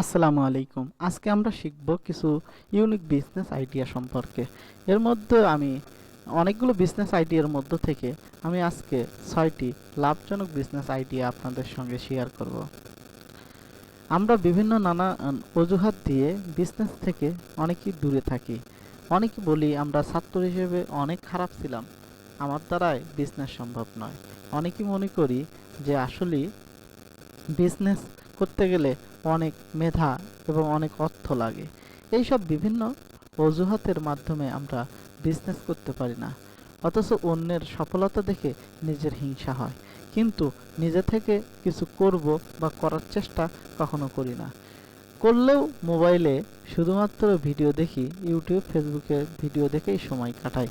আসসালামু আলাইকুম। আজকে আমরা শিখব কিছু ইউনিক বিজনেস আইডিয়া সম্পর্কে। এর মধ্যে আমি অনেকগুলো বিজনেস আইডিয়ার মধ্য থেকে আমি আজকে ছয়টি লাভজনক বিজনেস আইডিয়া আপনাদের সঙ্গে শেয়ার করব। আমরা বিভিন্ন নানা অজুহাত দিয়ে বিজনেস থেকে অনেকেই দূরে থাকি। অনেকে বলি, আমরা ছাত্র হিসেবে অনেক খারাপ ছিলাম। আমার দ্বারাই বিজনেস সম্ভব নয়। অনেকেই মনে করি যে, আসলেই বিজনেস করতে গেলে অনেক মেধা এবং অনেক অর্থ লাগে। এইসব বিভিন্ন অজুহাতের মাধ্যমে আমরা বিজনেস করতে পারি না। অথচ অন্যের সফলতা দেখে নিজের হিংসা হয়। কিন্তু নিজে থেকে কিছু করব বা করার চেষ্টা কখনো করি না। করলেও মোবাইলে শুধুমাত্র ভিডিও দেখি ইউটিউব ফেসবুকে ভিডিও দেখেই সময় কাটাই।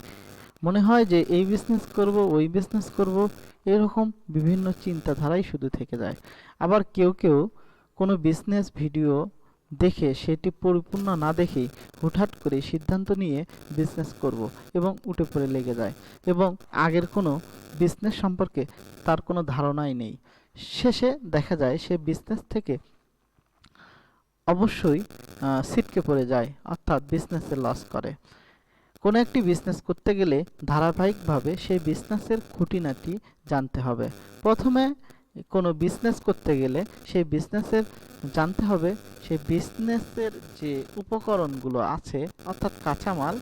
মনে হয় যে এই বিজনেস করব, ওই বিজনেস করব, এরকম বিভিন্ন চিন্তাধারাই শুধু থেকে যায়। আবার কেউ কেউ কোনো বিজনেস ভিডিও দেখে, সেটি পরিপূর্ণ না দেখে হুটহাট করে সিদ্ধান্ত নিয়ে বিজনেস করব এবং উঠে পড়ে লেগে যায় এবং আগের কোনো বিজনেস সম্পর্কে তার কোনো ধারণাই নেই। শেষে দেখা যায় সে বিজনেস থেকে অবশ্যই ছিটকে পড়ে যায়, অর্থাৎ বিজনেসে লস করে। কোনো একটি বিজনেস করতে গেলে ধারাবাহিকভাবে সেই বিজনেসের খুঁটিনাটি জানতে হবে। প্রথমে কোনো বিজনেস করতে গেলে সেই বিজনেসের জানতে হবে সেই বিজনেসের যে উপকরণগুলো আছে, অর্থাৎ কাঁচামাল,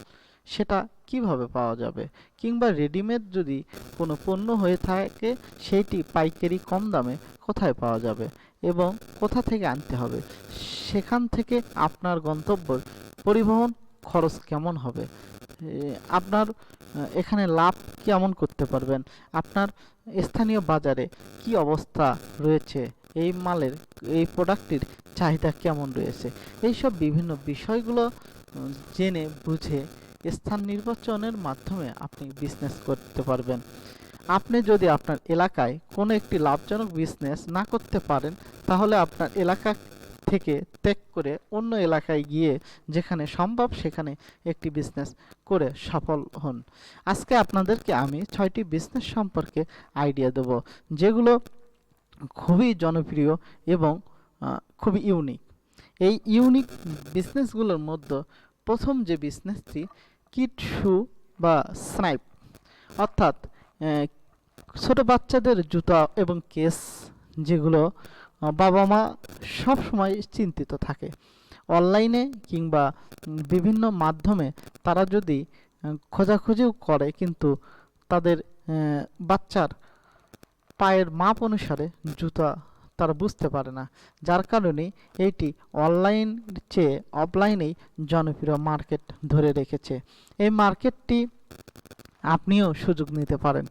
সেটা কীভাবে পাওয়া যাবে? কিংবা রেডিমেড যদি কোনো পণ্য হয়ে থাকে, সেইটি পাইকারি কম দামে কোথায় পাওয়া যাবে এবং কোথা থেকে আনতে হবে? সেখান থেকে আপনার গন্তব্য পরিবহন খরচ কেমন হবে? আপনার এখানে লাভ কেমন করতে পারবেন? আপনার স্থানীয় বাজারে কি অবস্থা রয়েছে? এই মালের, এই প্রোডাক্টটির চাহিদা কেমন রয়েছে? এইসব বিভিন্ন বিষয়গুলো জেনে বুঝে স্থান নির্বাচনের মাধ্যমে আপনি বিজনেস করতে পারবেন। আপনি যদি আপনার এলাকায় কোনো একটি লাভজনক বিজনেস না করতে পারেন, তাহলে আপনার এলাকা থেকে ত্যাগ করে অন্য এলাকায় গিয়ে যেখানে সম্ভব সেখানে একটি বিজনেস করে সফল হন। আজকে আপনাদেরকে আমি ছয়টি বিজনেস সম্পর্কে আইডিয়া দেব, যেগুলো খুবই জনপ্রিয় এবং খুবই ইউনিক এই ইউনিক বিজনেসগুলোর মধ্যে প্রথম যে বিজনেসটি কিট শু বা স্নাইপ অর্থাৎ ছোট বাচ্চাদের জুতা এবং কেস যেগুলো বাবা মা সব সময় চিন্তিত থাকে। অনলাইনে কিংবা বিভিন্ন মাধ্যমে তারা যদি খোঁজাখুঁজিও করে কিন্তু তাদের বাচ্চার পায়ের মাপ অনুসারে জুতা তারা বুঝতে পারে না। যার কারণে এইটি অনলাইন চেয়ে অফলাইনেই জনপ্রিয় মার্কেট ধরে রেখেছে। এই মার্কেটটি আপনিও সুযোগ নিতে পারেন।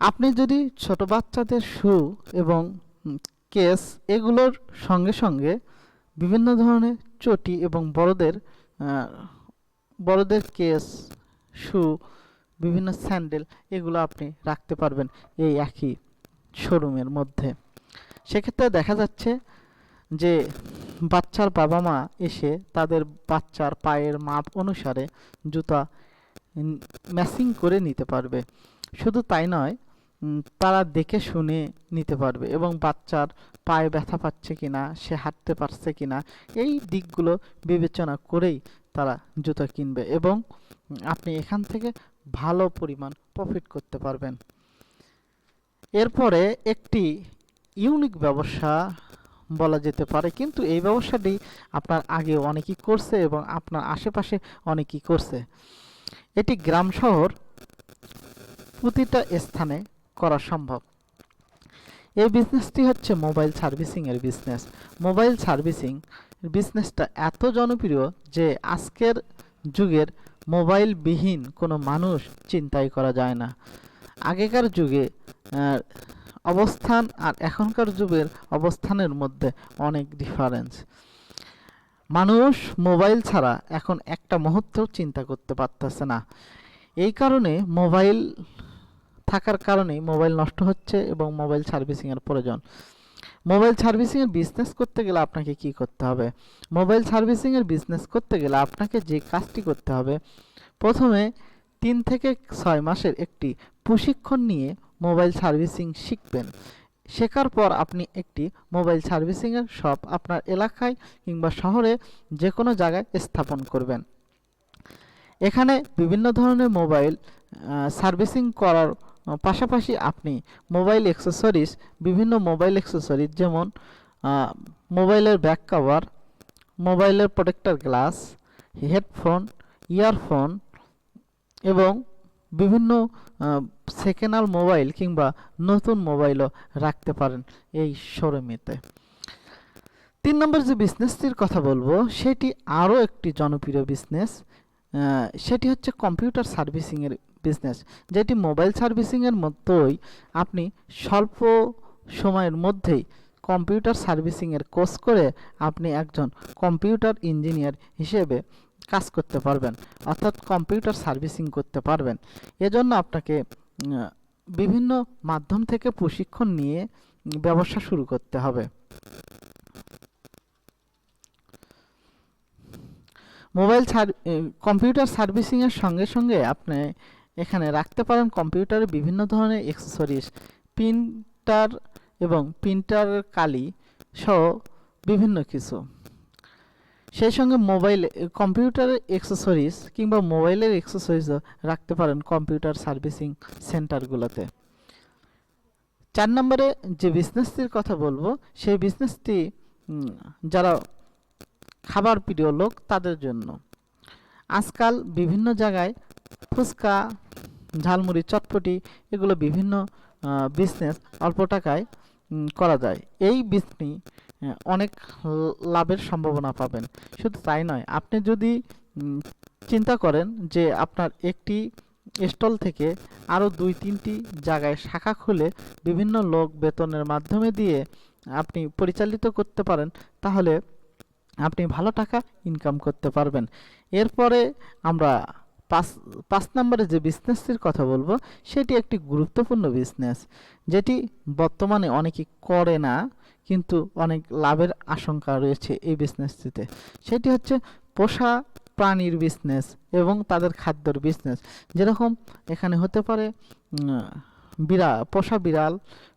আপনি যদি ছোট বাচ্চাদের শু এবং কেস এগুলোর সঙ্গে সঙ্গে বিভিন্ন ধরনের চটি এবং বড়দের বড়দের কেস, শু, বিভিন্ন স্যান্ডেল এগুলো আপনি রাখতে পারবেন এই একই শোরুমের মধ্যে। সেক্ষেত্রে দেখা যাচ্ছে যে বাচ্চার বাবা মা এসে তাদের বাচ্চার পায়ের মাপ অনুসারে জুতা ম্যাচিং করে নিতে পারবে। শুধু তাই নয় তারা দেখে শুনে নিতে পারবে এবং বাচ্চার পায়ে ব্যথা পাচ্ছে কি না সে হাঁটতে পারছে কিনা, এই দিকগুলো বিবেচনা করেই তারা জুতা কিনবে এবং আপনি এখান থেকে ভালো পরিমাণ প্রফিট করতে পারবেন। এরপরে একটি ইউনিক ব্যবসা বলা যেতে পারে, কিন্তু এই ব্যবসাটি আপনার আগে অনেকেই করছে এবং আপনার আশেপাশে অনেকেই করছে। এটি গ্রাম শহর প্রতিটা স্থানে করা সম্ভব। এই বিজনেসটি হচ্ছে মোবাইল সার্ভিসিং এর বিজনেস মোবাইল সার্ভিসিং বিজনেসটা এত জনপ্রিয় যে আজকের যুগের মোবাইলবিহীন কোনো মানুষ চিন্তাই করা যায় না। আগেকার যুগে অবস্থান আর এখনকার যুগের অবস্থানের মধ্যে অনেক ডিফারেন্স মানুষ মোবাইল ছাড়া এখন একটা মুহূর্ত চিন্তা করতে পারতেছে না। এই কারণে মোবাইল থাকার কারণে মোবাইল নষ্ট হচ্ছে এবং মোবাইল সার্ভিসিংয়ের প্রয়োজন। মোবাইল সার্ভিসিংয়ের বিজনেস করতে গেলে আপনাকে কি করতে হবে? মোবাইল সার্ভিসিংয়ের বিজনেস করতে গেলে আপনাকে যে কাজটি করতে হবে, প্রথমে তিন থেকে ছয় মাসের একটি প্রশিক্ষণ নিয়ে মোবাইল সার্ভিসিং শিখবেন। শেখার পর আপনি একটি মোবাইল সার্ভিসিংয়ের শপ আপনার এলাকায় কিংবা শহরে যে কোনো জায়গায় স্থাপন করবেন। এখানে বিভিন্ন ধরনের মোবাইল সার্ভিসিং করার পাশাপাশি আপনি মোবাইল অ্যাক্সেসরিজ বিভিন্ন মোবাইল অ্যাক্সেসরিজ যেমন মোবাইলের ব্যাক কভার মোবাইলের প্রোটেক্টর গ্লাস হেডফোন ইয়ারফোন এবং বিভিন্ন সেকেন্ড মোবাইল কিংবা নতুন মোবাইলও রাখতে পারেন এই শোরুমেতে তিন নম্বর যে বিজনেসটির কথা বলব, সেটি আরও একটি জনপ্রিয় বিজনেস সেটি হচ্ছে কম্পিউটার সার্ভিসিংয়ের বিজনেস যেটি মোবাইল সার্ভিসিংয়ের মতোই আপনি স্বল্প সময়ের মধ্যেই কম্পিউটার সার্ভিসিংয়ের কোর্স করে আপনি একজন কম্পিউটার ইঞ্জিনিয়ার হিসেবে কাজ করতে পারবেন, অর্থাৎ কম্পিউটার সার্ভিসিং করতে পারবেন। এজন্য আপনাকে বিভিন্ন মাধ্যম থেকে প্রশিক্ষণ নিয়ে ব্যবসা শুরু করতে হবে। মোবাইল কম্পিউটার সার্ভিসিংয়ের সঙ্গে সঙ্গে আপনি এখানে রাখতে পারেন কম্পিউটারে বিভিন্ন ধরনের অ্যাক্সেসরিজ প্রিন্টার এবং প্রিন্টার কালি সহ বিভিন্ন কিছু। সেই সঙ্গে মোবাইল কম্পিউটারের অ্যাক্সেসরিজ কিংবা মোবাইলের অ্যাক্সেসরিজও রাখতে পারেন কম্পিউটার সার্ভিসিং সেন্টারগুলোতে চার নম্বরে যে বিজনেসটির কথা বলব, সেই বিজনেসটি যারা খাবার প্রিয় লোক, তাদের জন্য। আজকাল বিভিন্ন জায়গায় ফুচকা, ঝালমুড়ি, চটপটি, এগুলো বিভিন্ন বিজনেস অল্প টাকায় করা যায়। এই বিজনি অনেক লাভের সম্ভাবনা পাবেন। শুধু তাই নয়, আপনি যদি চিন্তা করেন যে আপনার একটি স্টল থেকে আরও দুই, তিনটি জায়গায় শাখা খুলে বিভিন্ন লোক বেতনের মাধ্যমে দিয়ে আপনি পরিচালিত করতে পারেন, তাহলে আপনি ভালো টাকা ইনকাম করতে পারবেন। এরপরে আমরা পাঁচ পাঁচ নম্বরে যে বিজনেসটির কথা বলব, সেটি একটি গুরুত্বপূর্ণ বিজনেস যেটি বর্তমানে অনেকে করে না, কিন্তু অনেক লাভের আশঙ্কা রয়েছে এই বিজনেসটিতে সেটি হচ্ছে পোষা প্রাণীর বিজনেস এবং তাদের খাদ্যর বিজনেস যেরকম এখানে হতে পারে বিড়া, পোষা বিড়াল,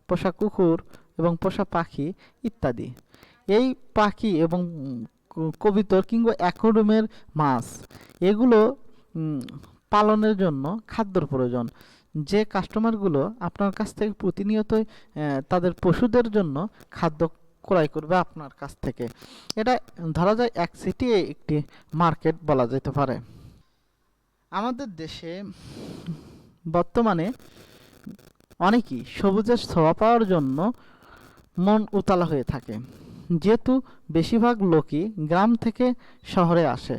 পোষা কুকুর এবং পোষা পাখি ইত্যাদি। এই পাখি এবং কবিতর কিংবা অ্যাকোয়ারিয়ামের মাছ, এগুলো পালনের জন্য খাদ্যর প্রয়োজন। যে কাস্টমারগুলো আপনার কাছ থেকে প্রতিনিয়তই তাদের পশুদের জন্য খাদ্য ক্রয় করবে আপনার কাছ থেকে। এটা ধরা যায় এক সিটি একটি মার্কেট বলা যেতে পারে। আমাদের দেশে বর্তমানে অনেকেই সবুজের ছোঁয়া পাওয়ার জন্য মন উতলা হয়ে থাকে। যেহেতু বেশিরভাগ লোকই গ্রাম থেকে শহরে আসে।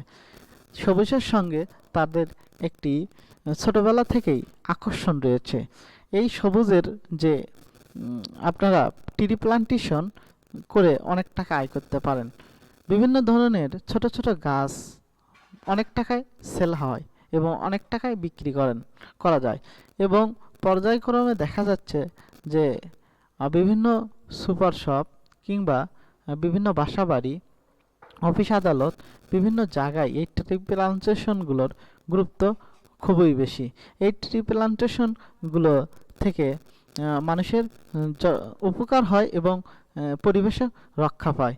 সবুজের সঙ্গে তাদের একটি ছোটবেলা থেকেই আকর্ষণ রয়েছে। এই সবুজের যে আপনারা ট্রি প্লান্টেশন করে অনেক টাকা আয় করতে পারেন। বিভিন্ন ধরনের ছোট ছোট গাছ অনেক টাকায় সেল হয় এবং অনেক টাকায় বিক্রি করেন, করা যায়। এবং পর্যায়ক্রমে দেখা যাচ্ছে যে বিভিন্ন সুপার শপ কিংবা বিভিন্ন বাসাবাড়ি অফিস আদালত বিভিন্ন জায়গায় এই ট্রি প্লান্টেশনগুলোর গুরুত্ব খুবই বেশি। এই ট্রি প্লান্টেশনগুলো থেকে মানুষের উপকার হয় এবং পরিবেশ রক্ষা পায়।